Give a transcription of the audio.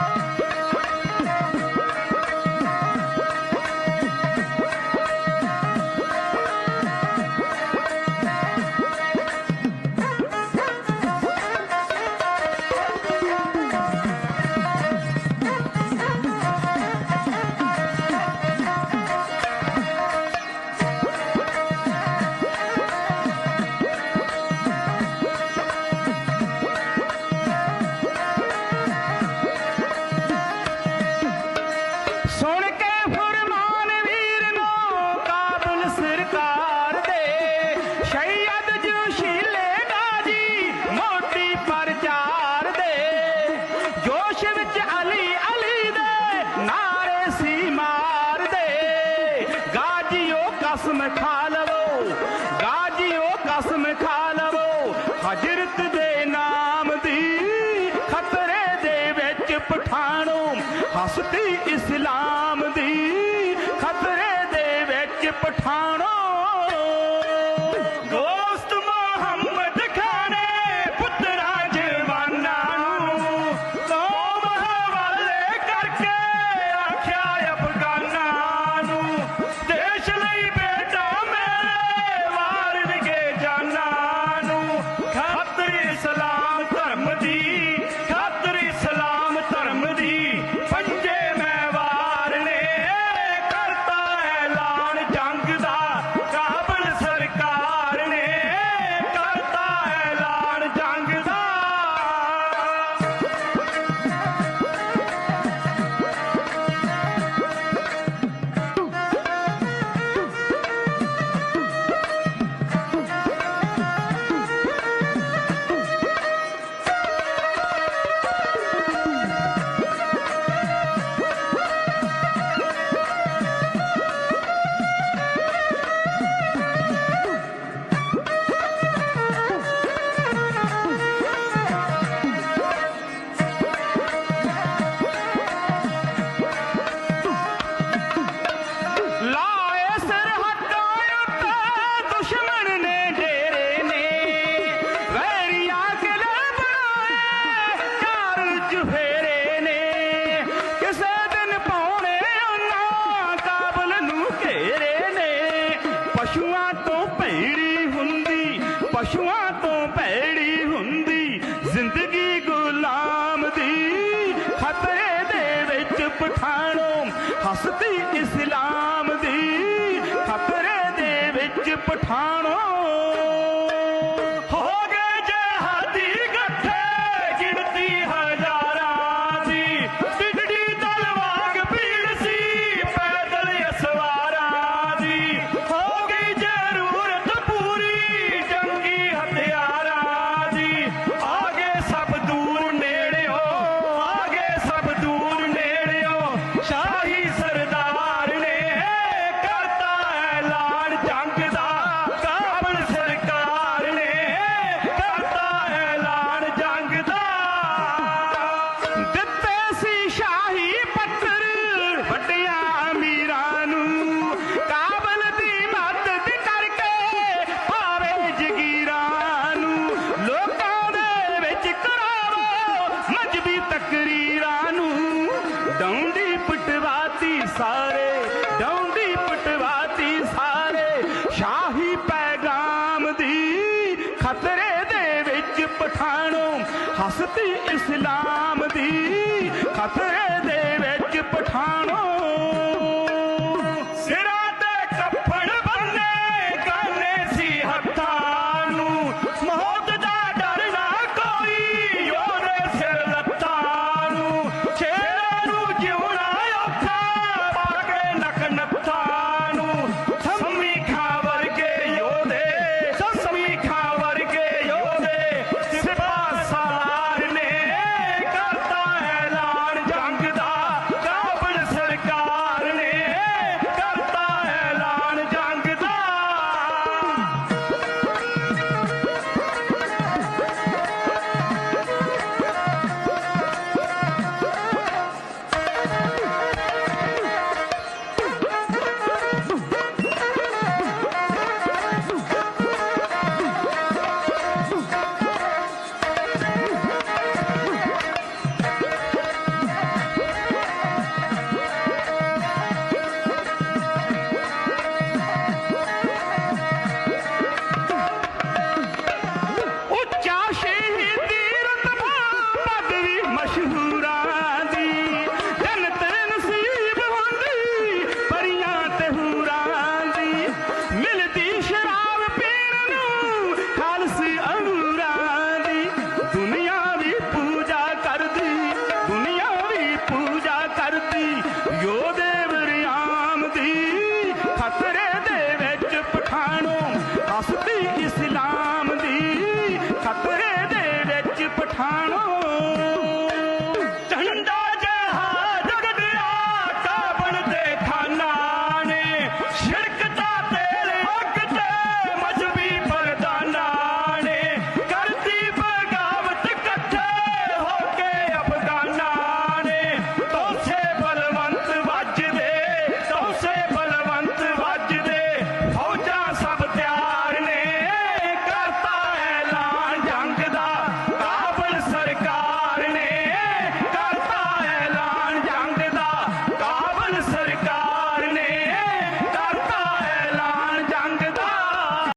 Bye. ਖਾ ਲਵੋ। ਗਾਜੀਓ, ਕਸਮ ਖਾ ਲਵੋ। ਹਜ਼ਰਤ ਦੇ ਨਾਮ ਦੀ ਖਤਰੇ ਦੇ ਵਿੱਚ ਪਠਾਣੋ। ਹਸਤੀ ਇਸਲਾਮ ਦੀ ਖਤਰੇ ਦੇ ਵਿੱਚ ਪਠਾਣੋ। ਪਸ਼ੂਆਂ ਤੋਂ ਭੈੜੀ ਹੁੰਦੀ, ਜ਼ਿੰਦਗੀ ਗੁਲਾਮ ਦੀ। ਖਤਰੇ ਦੇ ਵਿੱਚ ਪਠਾਣੋ ਹਸਤੀ ਇਸਲਾਮ ਦੀ। ਖਤਰੇ ਦੇ ਵਿੱਚ ਪਠਾਣੋ ਖਾਣੋ ਹਸਤੀ ਇਸਲਾਮ ਦੀ ਕਥਾ